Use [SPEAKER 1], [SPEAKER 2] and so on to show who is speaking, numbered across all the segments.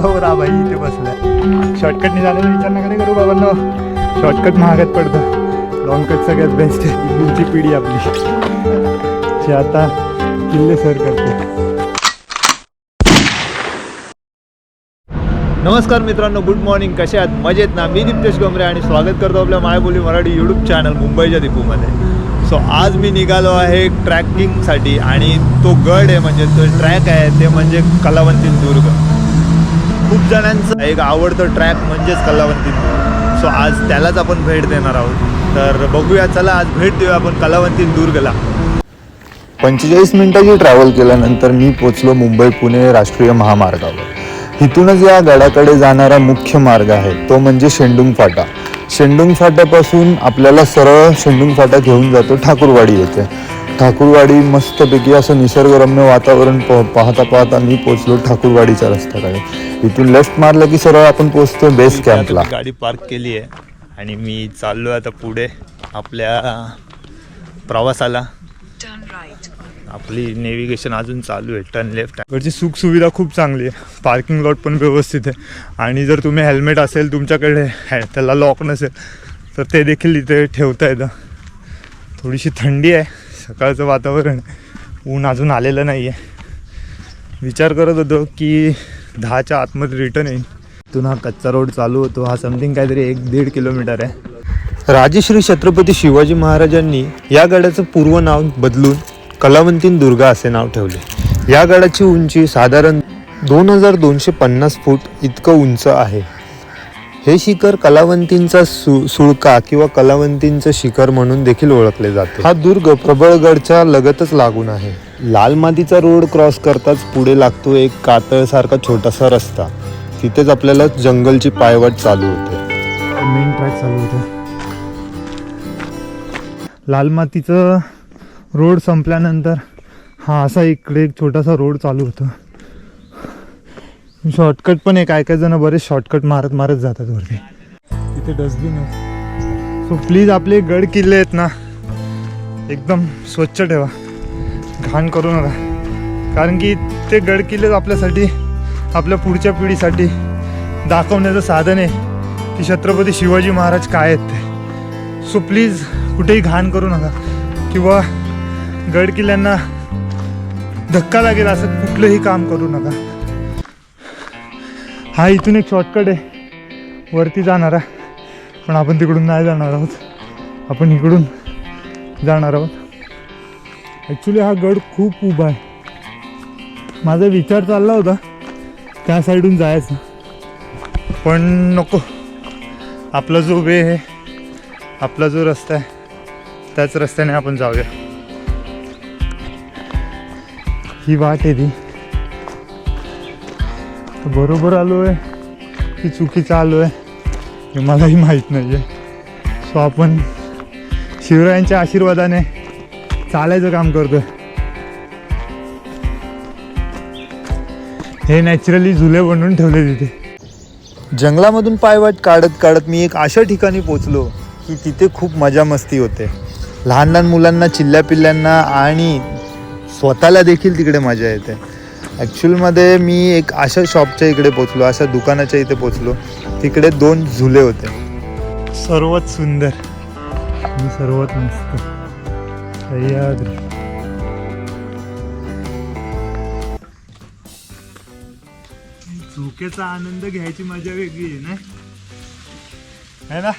[SPEAKER 1] उंचावर बाई इथे बसलाय. शॉर्टकटने जाण्याचा विचार नका करू बाबांना. शॉर्टकट महागात पडतं. लॉंग कट सगळ्यात बेस्ट आहे. पुढची पिढी आपली. जी आता किल्ले सर करते. नमस्कार मित्रांनो गुड मॉर्निंग कसे आहात? मजेत ना? मी दीप्तेश गोमरे आणि स्वागत करतो आपल्या मायबोली मराठी यूट्यूब चॅनल मुंबईच्या दीपूमध्ये. सो आज मी निघालो आहे ट्रॅकिंगसाठी आणि तो गड आहे म्हणजे तो ट्रॅक आहे ते म्हणजे कलावंती दुर्ग. खूप जणांचं एक आवडतं ट्रॅक म्हणजेच कलावंती सो आज त्यालाच आपण भेट देणार आहोत. तर बघूया चला आज भेट देऊया आपण कलावंतीन दुर्गला.
[SPEAKER 2] पंचेचाळीस मिनिटाची ट्रॅव्हल केल्यानंतर मी पोचलो मुंबई पुणे राष्ट्रीय महामार्गावर. इथूनच या गडाकडे जाणारा मुख्य मार्ग आहे तो म्हणजे शेंडुंग फाटा शेंडुंग फाट्यापासून आपल्याला सरळ शेंडुंग फाटा घेऊन जातो ठाकूरवाडी येथे. ठाकूरवाडी मस्तपैकी असं निसर्गरम्य वातावरण प- पाहता पाहता मी पोचलो ठाकूरवाडीच्या रस्त्याकडे. इथून लेफ्ट मारलं की सरळ आपण पोचतो बेस कॅम्पला
[SPEAKER 1] गाडी पार्क केली आहे आणि मी चाललो आता पुढे आपल्या प्रवासाला. आपली नेव्हिगेशन अजून चालू आहे. टर्न लेफ्ट इकडची सुख सुविधा खूप चांगली आहे. पार्किंग लॉट पण व्यवस्थित आहे. आणि जर तुम्ही हेल्मेट असेल तुमच्याकडे त्याला लॉक नसेल तर ते देखील इथे ठेवता येतं. थोडीशी थंडी आहे. सकाळचं वातावरण आहे. ऊन अजून आलेलं नाही आहे विचार करत होतो की दहाच्या आतमध्ये रिटर्न येईल तिथून हा कच्चा रोड चालू होतो. हा समथिंग काहीतरी एक दीड किलोमीटर आहे.
[SPEAKER 2] राजश्री छत्रपती शिवाजी महाराजांनी या गडाचं पूर्व नाव बदलून कलावंतीन दुर्गा असे नाव ठेवले. या गडाची उंची साधारण दोन हजार दोनशे पन्नास फूट इतकं उंच आहे. हे शिखर कलावंतींचा सु सुळका किंवा कलावंतींचं शिखर म्हणून देखील ओळखले जाते. हा दुर्ग प्रबळगडच्या लगतच लागून आहे. लाल मातीचा रोड क्रॉस करताच पुढे लागतो एक कातळसारखा छोटासा रस्ता. तिथेच आपल्याला जंगलची पायवाट चालू होते.
[SPEAKER 1] मेन ट्रॅक चालू होतं. लाल मातीचं रोड संपल्यानंतर हा असा इकडे एक छोटासा रोड चालू होतो. शॉर्टकट पण आहे काय काय जण बरेच शॉर्टकट मारत मारत जातात वरती. तिथे डस्टबिन आहे. सो प्लीज आपले गड किल्ले आहेत ना एकदम स्वच्छ ठेवा. घाण करू नका. कारण की ते गड किल्लेच आपल्यासाठी आपल्या पुढच्या पिढीसाठी दाखवण्याचं साधन आहे की छत्रपती शिवाजी महाराज काय आहेत ते. सो प्लीज कुठेही घाण करू नका. किंवा गड किल्ल्यांना धक्का लागेल असं कुठलंही काम करू नका. हा इथून एक शॉर्टकट आहे. वरती जाणारा पण आपण तिकडून नाही जाणार आहोत. आपण इकडून जाणार आहोत. ॲक्च्युली हा गड खूप उभा आहे. माझा विचार चालला होता त्या साईडून जायचं. पण नको. आपला जो वे आहे आपला जो रस्ता आहे त्याच रस्त्याने आपण जाऊया. ही वाट आहे ती. बरोबर आलो आहे की चुकीचं आलो आहे हे मलाही माहीत नाही आहे सो आपण शिवरायांच्या आशीर्वादाने चालायचं काम करतो हे नॅचरली झुले बनवून ठेवले तिथे.
[SPEAKER 2] जंगलामधून पायवाट काढत काढत मी एक अशा ठिकाणी पोचलो की तिथे खूप मजा मस्ती होते. लहान लहान मुलांना चिल्ल्या पिल्ल्यांना आणि स्वतःला देखील तिकडे मजा येते. ॲक्च्युअलमध्ये मी एक अशा शॉपच्या इकडे पोचलो अशा दुकानाच्या इथे पोचलो तिकडे दोन झुले होते.
[SPEAKER 1] सर्वात सुंदर आणि सर्वात मस्त. सह्याद्री झोकेचा आनंद घ्यायची मजा वेगळी आहे ना है ना?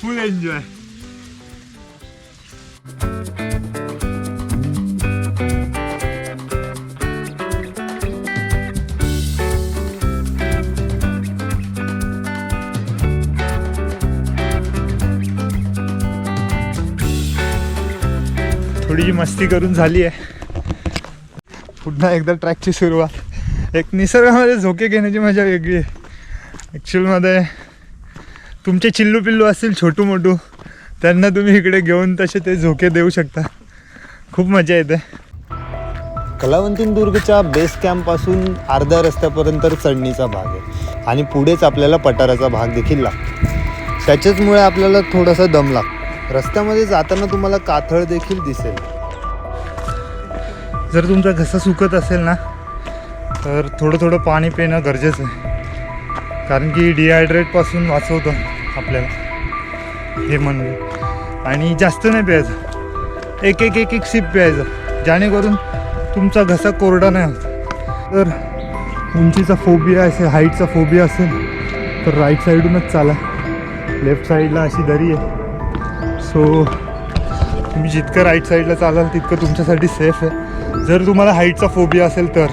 [SPEAKER 1] फुल एन्जॉय मस्ती करून झाली आहे. पुन्हा एकदा ट्रॅकची सुरुवात. एक निसर्गामध्ये झोके घेण्याची मजा वेगळी आहे. ॲक्च्युअलमध्ये तुमचे चिल्लू पिल्लू असतील छोटू मोठू त्यांना तुम्ही इकडे घेऊन तसे ते झोके देऊ शकता. खूप मजा येते.
[SPEAKER 2] कलावंतीन दुर्गच्या बेस कॅम्पपासून अर्ध्या रस्त्यापर्यंत चढणीचा भाग आहे. आणि पुढेच आपल्याला पठाराचा भाग देखील लागतो. त्याच्याचमुळे आपल्याला थोडासा दम लागतो. रस्त्यामध्ये जाताना तुम्हाला काथळ देखील दिसेल.
[SPEAKER 1] जर तुमचा घसा सुकत असेल ना तर थोडं थोडं पाणी पिणं गरजेचं आहे. कारण की डिहायड्रेटपासून वाचवतं आपल्याला. हे म्हणजे आणि जास्त नाही प्यायचं. एक एक एक एक सिप प्यायचं. जेणेकरून तुमचा घसा कोरडा नाही होत. तर उंचीचा फोबिया असेल हाईटचा फोबिया असेल तर राईट साईडूनच चाला. लेफ्ट साईडला अशी दरी आहे. सो तुम्ही जितकं राईट साईडला चालाल तितकं तुमच्यासाठी सेफ आहे. जर तुम्हाला हाईटचा फोबिया असेल तर.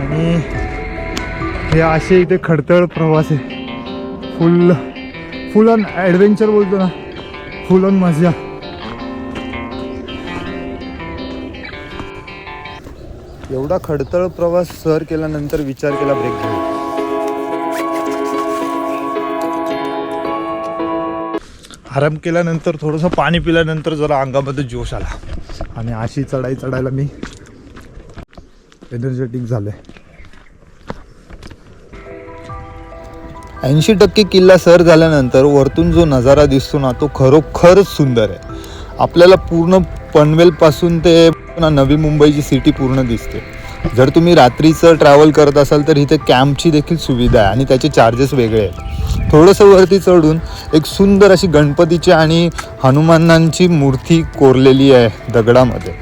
[SPEAKER 1] आणि हे असे इथे खडतळ प्रवास आहे. फुल फुल ऑन ॲडव्हेंचर बोलतो ना. फुल ऑन मजा.
[SPEAKER 2] एवढा खडतळ प्रवास सर केल्यानंतर विचार केला ब्रेक घेऊ
[SPEAKER 1] आराम केल्यानंतर थोडंसं पाणी पिल्यानंतर जरा अंगामध्ये जोश आला. आणि अशी चढाई चढायला मी एनर्जेटिक झालो आहे
[SPEAKER 2] ऐंशी टक्के किल्ला सर झाल्यानंतर वरतून जो नजारा दिसतो ना तो खरोखरच सुंदर आहे. आपल्याला पूर्ण पनवेलपासून ते नवी मुंबईची सिटी पूर्ण दिसते. जर तुम्ही रात्रीचं ट्रॅव्हल करत असाल तर इथे कॅम्पची देखील सुविधा आहे आणि त्याचे चार्जेस वेगळे आहेत. थोडंसं वरती चढून एक सुंदर अशी गणपतीची आणि हनुमानांची मूर्ती कोरलेली आहे दगडामध्ये.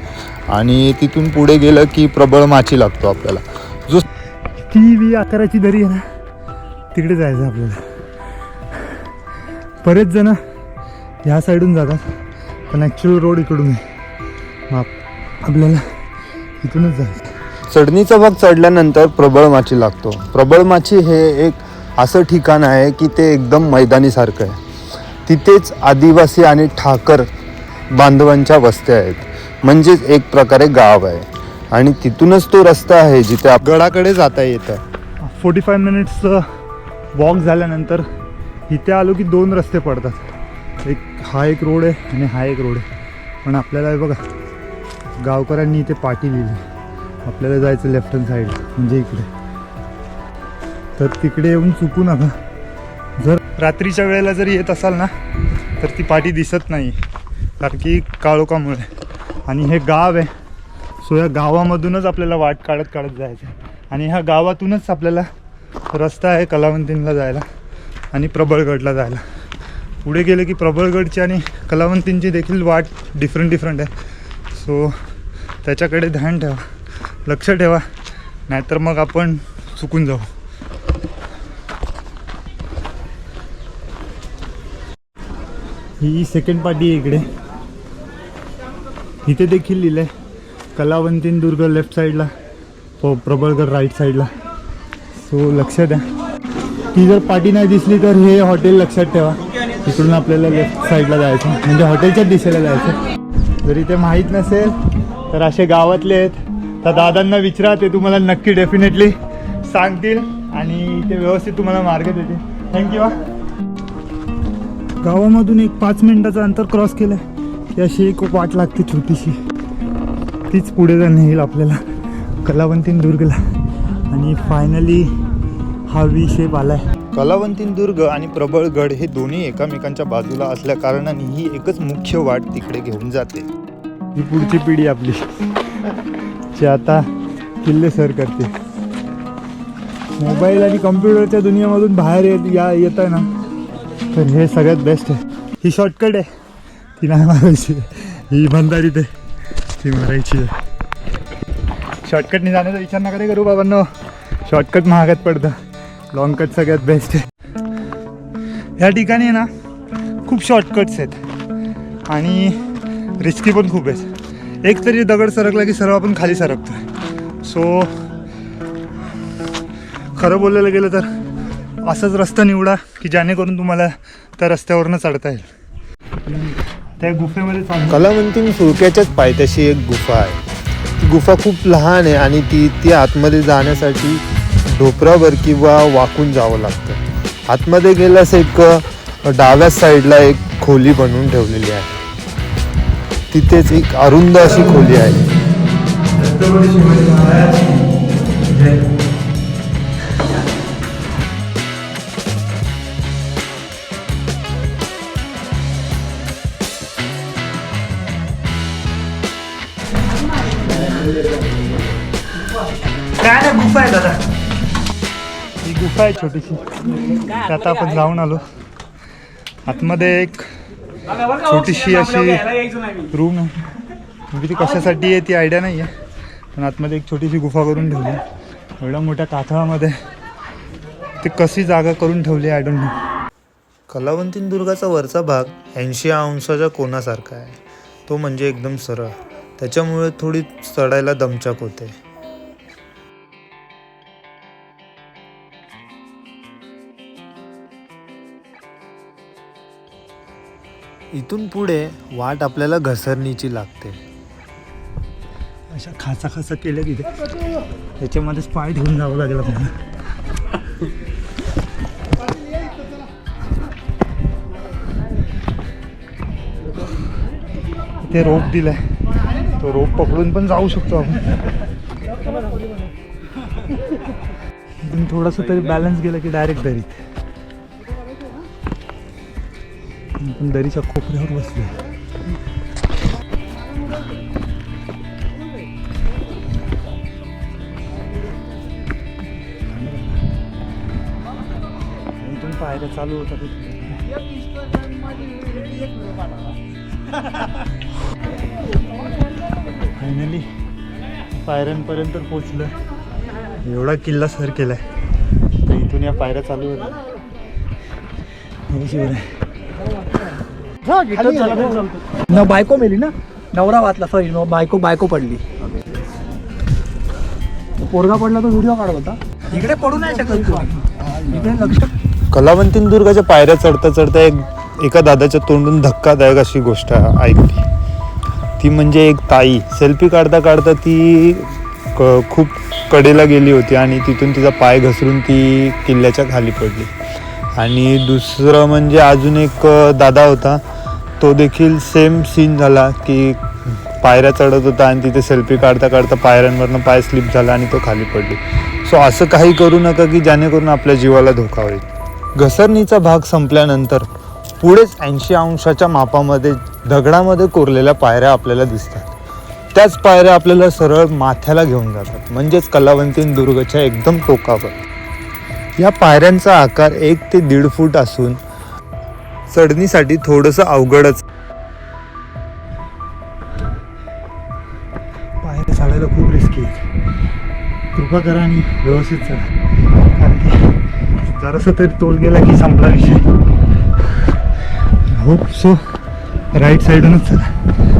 [SPEAKER 2] आणि तिथून पुढे गेलं की प्रबळ माची लागतो आपल्याला. जो
[SPEAKER 1] ती वी आकाराची दरी आहे ना तिकडे जायचं आपल्याला. बरेच जण ह्या साईडून जातात पण ॲक्च्युअल रोड इकडून आहे. मग आप- आपल्याला इथूनच जायचं.
[SPEAKER 2] चढणीचा भाग चढल्यानंतर प्रबळ माची लागतो. प्रबळ माची हे एक असं ठिकाण आहे की ते एकदम मैदानीसारखं आहे. तिथेच आदिवासी आणि ठाकर बांधवांच्या वस्त्या आहेत. म्हणजेच एक प्रकारे गाव आहे. आणि तिथूनच तो रस्ता आहे जिथे गडाकडे जाता येतं.
[SPEAKER 1] फोर्टी फाय मिनिट्स वॉक झाल्यानंतर इथे आलो की दोन रस्ते पडतात. एक हा एक रोड आहे आणि हा एक रोड आहे. पण आपल्याला बघा गावकऱ्यांनी इथे पाठी लिहिली. आपल्याला जायचं लेफ्ट हँड साईड म्हणजे इकडे. तर तिकडे येऊन चुकू नका जर रात्रीच्या वेळेला जर येत असाल ना तर ती पाठी दिसत नाही. कारण की काळोखामुळे. आणि हे गाव आहे. सो या गावामधूनच आपल्याला वाट काढत काढत जायचं आणि ह्या गावातूनच आपल्याला रस्ता आहे कलावंतींना जायला आणि प्रबळगडला जायला. पुढे गेले की प्रबळगडची आणि कलावंतींची देखील वाट डिफरंट डिफरंट आहे. सो त्याच्याकडे ध्यान ठेवा. लक्ष ठेवा. नाहीतर मग आपण चुकून जाऊ. ही सेकंड पार्टी आहे इकडे. इथे देखील लिहिलं आहे कलावंतीन दुर्ग लेफ्ट साईडला प प्रबळगड राईट साईडला सो लक्ष द्या. ती जर पाटी नाही दिसली तर हे हॉटेल लक्षात ठेवा. तिकडून आपल्याला लेफ्ट साईडला जायचं. म्हणजे हॉटेलच्याच दिशेला जायचं. जरी ते माहीत नसेल तर असे गावातले आहेत. तर दादांना विचारा ते तुम्हाला नक्की डेफिनेटली सांगतील आणि ते व्यवस्थित तुम्हाला मार्ग देतील. थँक्यू गावामधून एक पाच मिनिटाचं अंतर क्रॉस केलं की अशी एक वाट लागते छोटीशी. तीच पुढे जाणं येईल आपल्याला. कलावंतीन दुर्गला. आणि फायनली हा वी शेप आलाय.
[SPEAKER 2] कलावंतीन दुर्ग आणि प्रबळगड हे दोन्ही एकामेकांच्या बाजूला असल्या कारणाने ही एकच मुख्य वाट तिकडे घेऊन जाते.
[SPEAKER 1] ही पुढची पिढी आपली. जी आता किल्ले सर करते. मोबाईल आणि कम्प्युटरच्या दुनियामधून बाहेर येत या येत आहे ना. तर हे सगळ्यात बेस्ट आहे. ही शॉर्टकट आहे. ती नाही मारायची. ही इमानदारी ते ती मारायची आहे. शॉर्टकटने जाण्याचा विचार नका करू बाबांनो. शॉर्टकट महागात पडतं. लॉंग कट सगळ्यात बेस्ट आहे. ह्या ठिकाणी आहे ना खूप शॉर्टकट्स आहेत. आणि रिस्की पण खूप आहेत. एक तरी दगड सरकला की सर्व आपण खाली सरकतो सो खरं बोलायला गेलं तर असाच रस्ता निवडा की जेणेकरून तुम्हाला त्या रस्त्यावरनं चढता येईल. त्या गुफेमध्ये
[SPEAKER 2] कलावंतीन सुळक्याच्याच पायथ्याशी एक गुफा आहे. ती गुफा खूप लहान आहे आणि ती ती आतमध्ये जाण्यासाठी ढोपरावर किंवा वाकून जावं लागतं. आतमध्ये गेल्यास एक डाव्या साईडला एक खोली बनवून ठेवलेली आहे. तिथेच एक अरुंद अशी खोली आहे.
[SPEAKER 3] गुफा आहे
[SPEAKER 1] छोटीशी? आता आपण जाऊन आलो. आतमध्ये एक छोटीशी अशी रूम आहे. म्हणजे ती कशासाठी आहे ती आयडिया नाही आहे पण आतमध्ये एक छोटीशी गुफा करून ठेवली. आहे. एवढ्या मोठ्या काथळामध्ये ती कशी जागा करून ठेवली आय डोंट नो
[SPEAKER 2] कलावंतीन दुर्गाचा वरचा भाग ऐंशी अंशाच्या कोणासारखा आहे. तो म्हणजे एकदम सरळ. त्याच्यामुळे थोडी चढायला दमचाक होते. इथून पुढे वाट आपल्याला घसरणीची लागते.
[SPEAKER 1] अशा खासा खासा केल्या तिथे त्याच्यामध्येच पाय ठेवून जावं लागेल आपल्याला ते रोप दिलाय. तो रोप पकडून पण जाऊ शकतो आपण. इथून थोडस तरी बॅलन्स गेलं की डायरेक्ट दरीत. आपण दरीच्या कोपऱ्यावर बसलो इथून पायऱ्या चालू होतात फायनली पायऱ्यांपर्यंत पोचलं एवढा किल्ला सर केलाय. तर इथून या पायऱ्या चालू होत्या हे
[SPEAKER 3] न बायको मेली ना? नवरा वाचला सॉरी न बायको बायको पडली. पोरगा पडला तो व्हिडिओ काढत होता. इकडे पडू नाही शकत तू. इकडे लक्ष
[SPEAKER 2] कलावंतीन दुर्गाच्या पायऱ्या चढता चढता एक एका दादाच्या तोंडून धक्कादायक अशी गोष्ट ऐकली. ती म्हणजे एक ताई. सेल्फी काढता काढता ती क खूप कडेला गेली होती आणि तिथून तिचा पाय घसरून ती किल्ल्याच्या खाली पडली. आणि दुसरं म्हणजे अजून एक दादा होता. तो देखील सेम सीन झाला की पायऱ्या चढत होता आणि तिथे सेल्फी काढता काढता पायऱ्यांवरनं पाय स्लिप झाला आणि तो खाली पडली. सो असं काही करू नका की जेणेकरून आपल्या जीवाला धोका होईल. घसरणीचा भाग संपल्यानंतर पुढेच ऐंशी अंशाच्या मापामध्ये दगडामध्ये कोरलेल्या पायऱ्या आपल्याला दिसतात. त्याच पायऱ्या आपल्याला सरळ माथ्याला घेऊन जातात. म्हणजेच कलावंतीन दुर्गच्या एकदम टोकावर. या पायऱ्यांचा आकार एक ते दीड फूट असून चढणीसाठी थोडंसं अवघडच.
[SPEAKER 1] पायऱ्या चालायला खूप रिस्की आहे. कृपा करा आणि व्यवस्थित चढा. कारण की जरासं तरी तोल गेला की संपला विषय. होप सो राईट साईडूनच चला.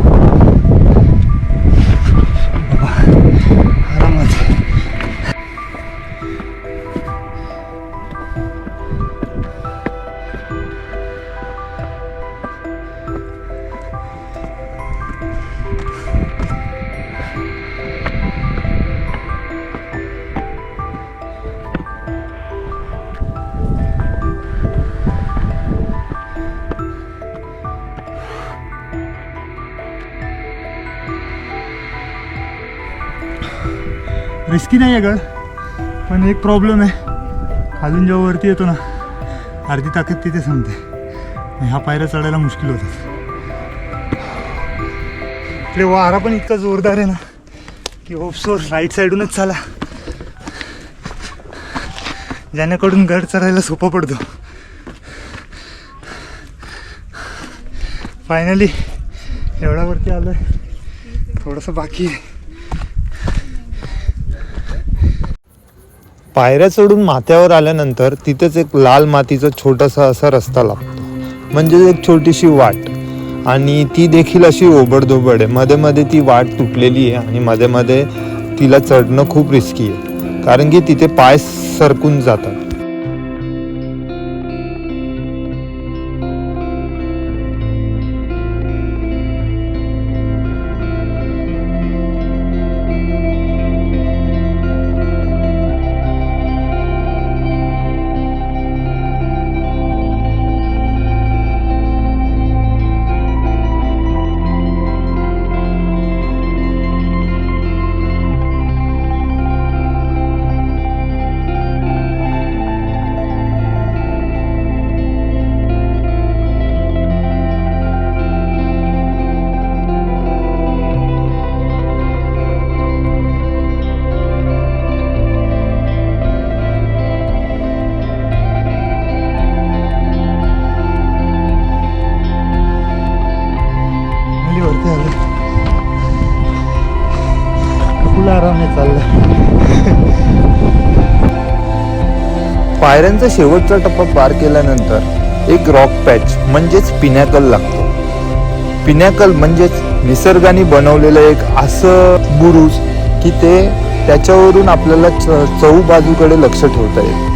[SPEAKER 1] रिस्की नाही आहे गड पण एक प्रॉब्लेम आहे. खालून जेव्हा वरती येतो ना अर्धी ताकद तिथे संपते. ह्या पायऱ्या चढायला मुश्किल होतात. इकडे वारा पण इतका जोरदार आहे ना की ओपसोर राईट साईडूनच चाला. ज्यानेकडून गड चढायला सोपं पडतो. फायनली एवढ्यावरती आलं आलोय. थोडंसं बाकी आहे.
[SPEAKER 2] पायऱ्या चढून माथ्यावर आल्यानंतर तिथेच एक लाल मातीचा छोटासा असा रस्ता लागतो. म्हणजे एक छोटीशी वाट. आणि ती देखील अशी ओबडधोबड आहे. मध्ये मध्ये ती वाट तुटलेली आहे आणि मध्ये मध्ये तिला चढणं खूप रिस्की आहे. कारण की तिथे पाय सरकून जातात. पायऱ्यांचा शेवटचा टप्पा पार केल्यानंतर एक रॉक पॅच म्हणजेच पिनॅकल लागतो. पिनॅकल म्हणजेच निसर्गाने बनवलेलं एक असं बुरुज की ते त्याच्यावरून आपल्याला च चौ बाजूकडे लक्ष ठेवता येईल.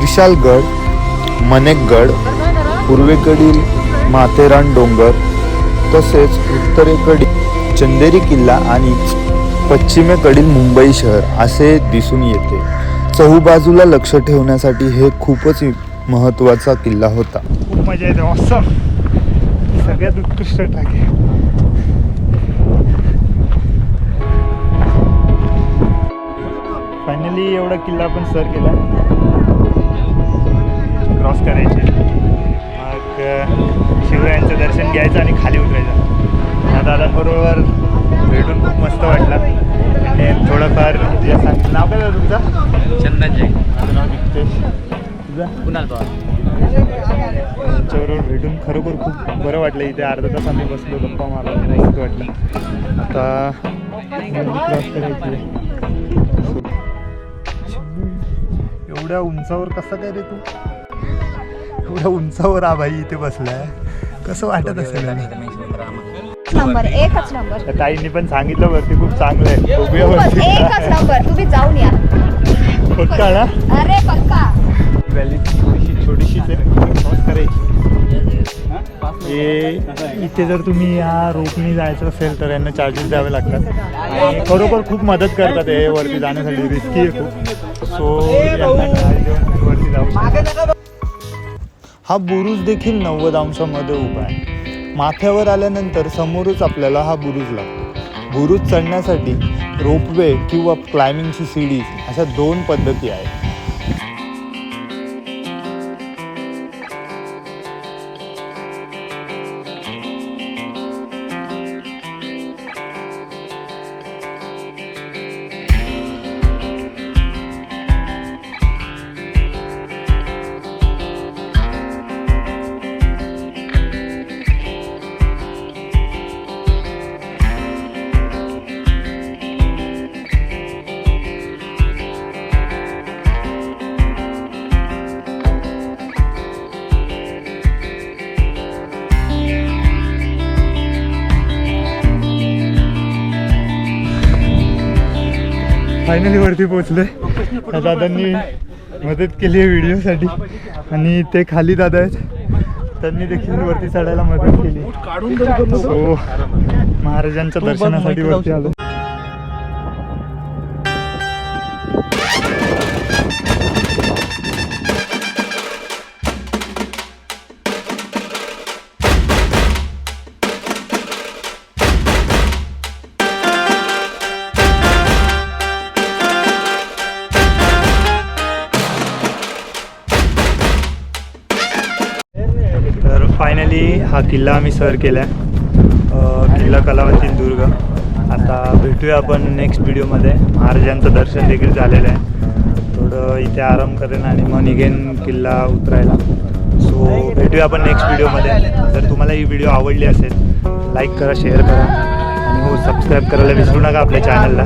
[SPEAKER 2] इर्शालगड मनेकगड पूर्वेकडील माथेरान डोंगर तसेच उत्तरेकडील चंदेरी किल्ला आणि पश्चिमेकडील मुंबई शहर असे दिसून येते. चहूबाजूला लक्ष ठेवण्यासाठी हे खूपच महत्त्वाचा किल्ला होता.
[SPEAKER 1] खूप मजा येते. ऑसम सगळ्यात उत्कृष्ट टाके फायनली एवढा किल्ला आपण सर केला. क्रॉस करायचे. मग शिवरायांचं दर्शन घ्यायचं आणि खाली उतरायचं. या दादांबरोबर भेटून खूप मस्त वाटलं आणि थोडंफार जे सांग नाव काय दादा माझं नाव नितेश. तुझं?
[SPEAKER 4] कुणाल पवार.
[SPEAKER 1] त्यांच्याबरोबर भेटून खरोखर खूप बरं वाटलं. इथे अर्धा तास आम्ही बसलो गप्पा मारलो मस्त वाटलं. आता एवढ्या उंचावर कसा काय रे तू? एवढ्या उंचावर आ बाई इथे बसलाय. कसं वाटत असेल
[SPEAKER 5] नंबर एकच नंबर.
[SPEAKER 1] ताईंनी पण सांगितलं वरती खूप चांगलं आहे. बघूया
[SPEAKER 5] खूपच एकच
[SPEAKER 1] वरती
[SPEAKER 5] नंबर. तुम्ही जाऊन या.
[SPEAKER 1] पक्का ना
[SPEAKER 5] अरे पक्का.
[SPEAKER 1] व्हॅली थोडीशी छोटीशीच आहे क्रॉस करायची. हे? इथे जर तुम्ही या रोपनी जायचं असेल तर यांना चार्जेस द्यावे लागतात. आणि खरोखर खूप मदत करतात हे वरती जाण्यासाठी. रिस्की आहे खूप. सो वरती जाऊ.
[SPEAKER 2] हा बुरुज देखील नव्वद अंशामध्ये उभा आहे. माथ्यावर आल्यानंतर समोरच आपल्याला हा बुरुज लागतो. बुरुज चढण्यासाठी रोपवे किंवा क्लाइम्बिंगची सीडीज अशा दोन पद्धती आहेत.
[SPEAKER 1] फायनली वरती पोहोचले त्या दादांनी मदत केली आहे व्हिडिओसाठी. आणि ते खाली दादा आहेत. त्यांनी देखील वरती चढायला मदत केली. सो महाराजांच्या दर्शनासाठी वरती आलो. हा किल्ला आम्ही सर केला आहे किल्ला कलावंती दुर्ग. आता भेटूया आपण नेक्स्ट व्हिडिओमध्ये महाराजांचं दर्शन देखील झालेलं आहे. थोडं इथे आराम करेन आणि मग निघेन किल्ला उतरायला. सो भेटूया आपण नेक्स्ट व्हिडिओमध्ये जर तुम्हाला ही व्हिडिओ आवडली असेल लाईक करा शेअर करा. आणि हो सबस्क्राईब करायला विसरू नका आपल्या चॅनलला